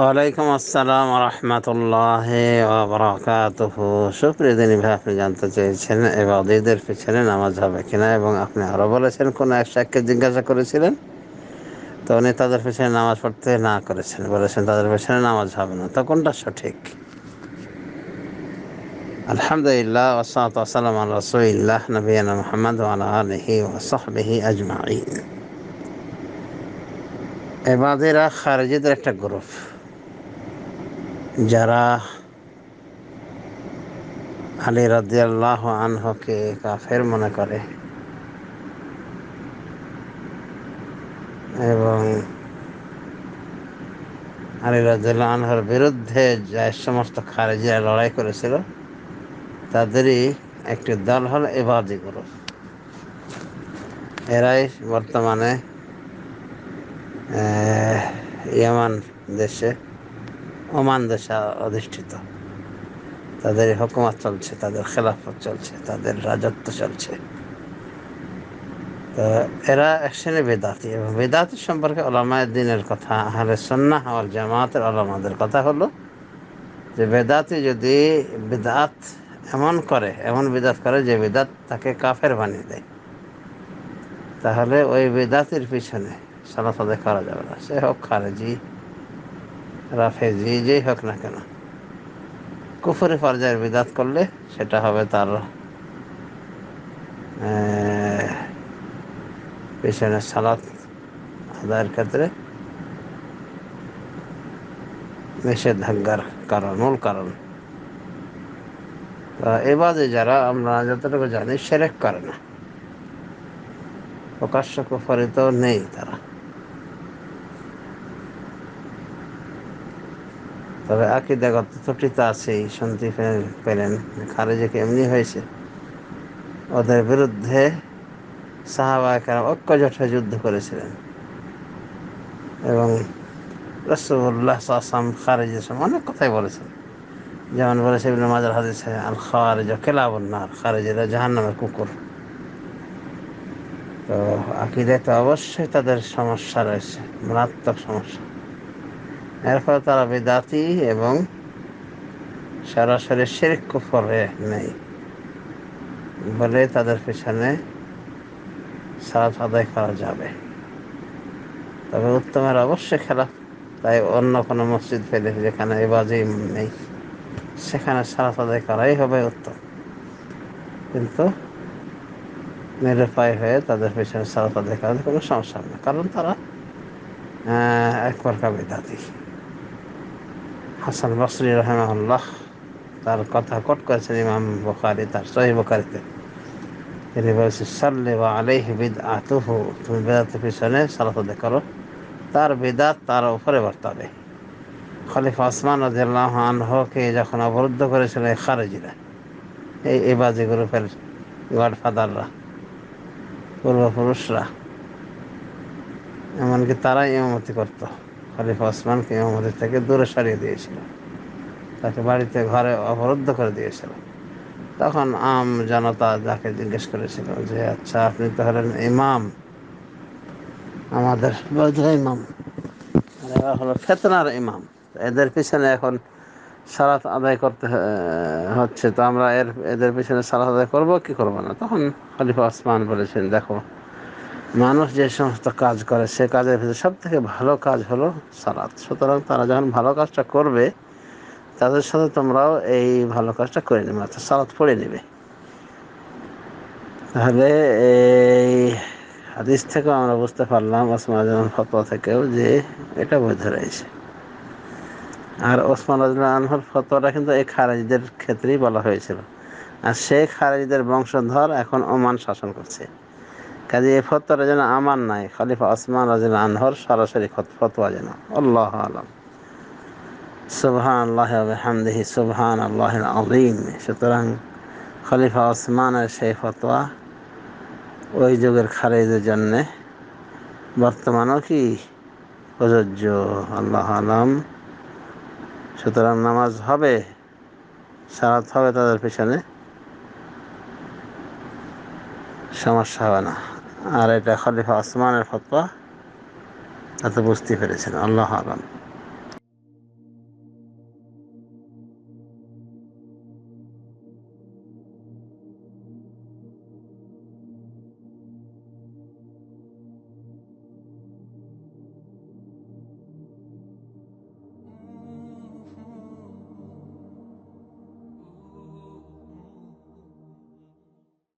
ওয়ালাইকুম আসসালাম রহমতুল্লাহ বরকাতহ। সুপ্রিয় দিনী ভাই, আপনি জানতে চেয়েছেন এবাদীদের পিছনে নামাজ হবে কিনা এবং আপনি আরও বলেছেন, কোনো এক শাককে জিজ্ঞাসা করেছিলেন? তো উনি তাদের পেছনে নামাজ পড়তে না করেছেন, বলেছেন তাদের পেছনে নামাজ হবে না। তো কোনটা সঠিক? আলহামদুলিল্লাহ ওসালাত ওসালাম আল রসুলিল্লাহ, নবীনা মোহাম্মদ আলা আলহি ওসহবিহি আজমাইন। এবাদেরা খারেজিদের একটা গ্রুপ। যারা আলী রাদিয়াল্লাহ আনহকে কাফের মনে করে এবং আলী রাদিয়াল্লাহ আনহর বিরুদ্ধে যে সমস্ত খারেজিরা লড়াই করেছিল, তাদেরই একটি দল হল এবাদি গ্রুপ এরাই বর্তমানে ইয়ামান দেশে ওমান দেশে অধিষ্ঠিত। তাদের হুকুমত চলছে, তাদের খেলাফত চলছে, তাদের রাজত্ব চলছে। তো এরা একসেনে বেদাতি এবং বেদাতি সম্পর্কে ওলামায় দিনের কথা, আহলে সন্না হওয়ার জামাতের ওলামাদের কথা হলো যে বেদাতি যদি বেদাত এমন করে, এমন বেদাত করে যে বেদাত তাকে কাফের বানিয়ে দেয়, তাহলে ওই বেদাতির পিছনে সালাত আদায় করা যাবে না। সে হোক খারেজি। রাফেজি যেই হোক না কেন। কুফরে পর্যায়ের বিদাত করলে সেটা হবে তার পেছনে সালাত আদায়ের ক্ষেত্রে নিষেধাজ্ঞার কারণ, মূল কারণ। এবাদে যারা, আমরা যতটুকু জানি, সেরেক করে না। প্রকাশ্য কুফরিত নেই তারা। তবে আকিদাগত ত্রুটিতে আছেই, শান্তি পেলেন খারেজিকে এমনি হয়েছে? ওদের বিরুদ্ধে সাহাবাহাম ঐক্যজঠে যুদ্ধ করেছিলেন। এবং রসুল্লাহ আসাম খারেজের সময় অনেক কথাই বলেছেন। যেমন বলেছে ইবনে মাজার হাদিসে আল খারেজ কেলাবন্নার খারেজেরা জাহান নামের কুকুর। তো আকিদায় তো অবশ্যই তাদের সমস্যা রয়েছে, মারাত্মক সমস্যা। এর ফলে তারা বেদাতি এবং সরাসরি শেরিক কুফরে নেই বলে তাদের পেছনে সালাত আদায় করা যাবে। তবে উত্তমের অবশ্যই খেলা তাই অন্য কোনো মসজিদ পেলে যেখানে এবাজে নেই, সেখানে সালাত আদায় করাই হবে উত্তম। কিন্তু নিরুপায় হয়ে তাদের পেছনে সালাত আদায় করাতে কোনো সমস্যা নেই কারণ তারা এক প্রকার বেদাতি। হাসান বসরি রহমাল্লাহ তার কথা কট করেছেন ইমাম বখারি, তার সহি বখারিতে। তিনি বলছেন, সাল্লে বা আলাইহ বিদ আতুহু তুমি বেদাতের পিছনে সালাত আদায় করো। তার বেদাত তার উপরে বর্তাবে খলিফা আসমান রাজিয়াল্লাহ আনহকে যখন অবরুদ্ধ করেছিল এই খারেজিরা, এই এবাজি গ্রুপের গডফাদাররা, পূর্বপুরুষরা, এমনকি তারাই ইমামতি করত। খলিফা ওসমানকে ইমামতি থেকে দূরে সরিয়ে দিয়েছিল। তাকে বাড়িতে ঘরে অবরুদ্ধ করে দিয়েছিল। তখন আম জনতা যাকে জিজ্ঞেস করেছিল যে আচ্ছা আপনি তো হলেন ইমাম। আমাদের ইমাম। এরা হলো ফেতনার ইমাম। এদের পিছনে এখন সালাত আদায় করতে হচ্ছে। তো আমরা এর, এদের পিছনে সালাত আদায় করব, কি করব না? তখন খলিফা ওসমান বলেছেন, দেখো মানুষ যে সমস্ত কাজ করে, সে কাজের ভিতরে সব থেকে ভালো কাজ হলো সালাদ সুতরাং তারা যখন ভালো কাজটা করবে, তাদের সাথে তোমরাও এই ভালো কাজটা করে নেবে, অর্থাৎ সালাদ পড়ে নেবে। তাহলে এই হাদিস থেকেও আমরা বুঝতে পারলাম ওসমান আজমান ফতোয়া থেকেও যে এটা বৈধ রয়েছে। আর ওসমান আজমান আনহর ফতোয়াটা কিন্তু এই খারেজিদের ক্ষেত্রেই বলা হয়েছিল। আর সেই খারেজিদের বংশধর এখন ওমান শাসন করছে। কাজে এই ফতোয়াটা যেন আমার নাই। খালিফা ওসমান রাজিল আনহর সরাসরি ফতোয়া যেন। আল্লাহ আলম। সুবহান আল্লাহ সুবহান আল্লাহ আলিম সুতরাং খলিফা ওসমানের সেই ফতোয়া ওই যুগের খারেজের জন্যে বর্তমানেও কি প্রযোজ্য? আল্লাহ আলম। সুতরাং নামাজ হবে সারাত হবে তাদের পেছনে। সমস্যা হবে না। আর এটা খলিফা আসমানের ফতোয়া। তাতে বুঝতে পেরেছেন। আল্লাহ আলম